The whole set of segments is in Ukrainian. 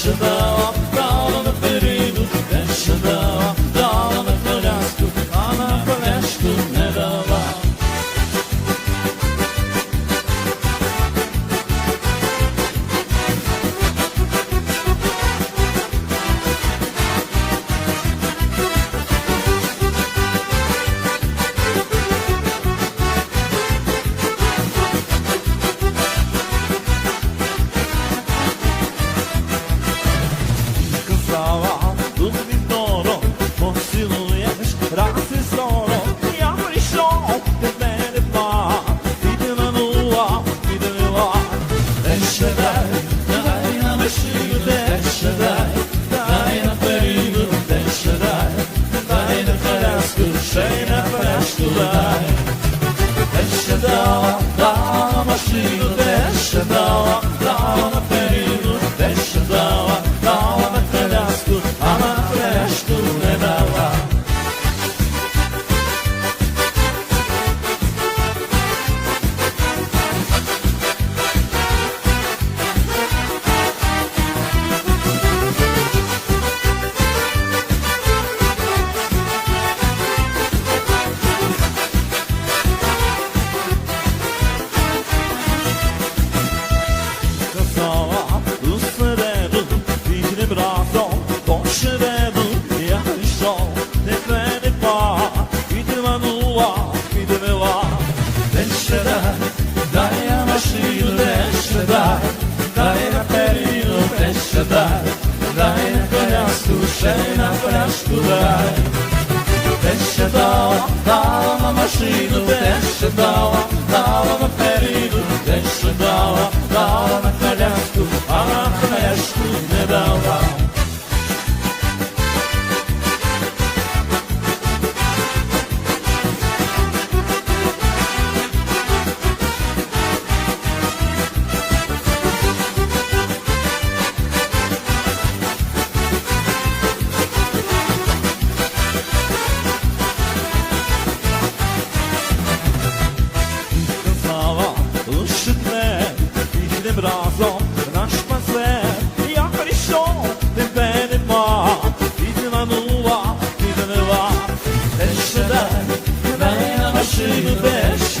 başına дала на машину, шереду, я прийшов, тебе нема, підманула, підвела. Де ще дай, я машину, де ще дай, на перину, де ще дай, на коляску, ще на пляшку дай. Де ще дала, на машину, де ще дала, на перину, де ще дала, дала на коляску, а на пляшку не дала.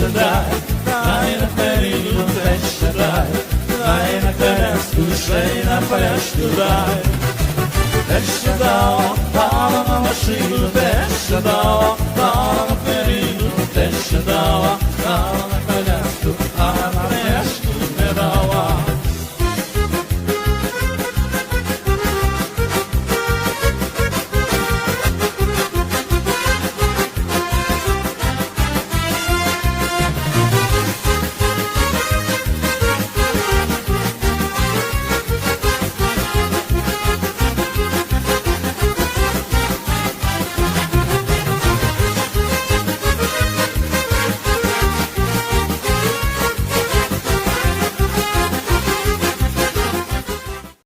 Де ще дай, дай на перину, де ще дай, дай на коляску, ще й на пляшку дай. Де ще дала, дала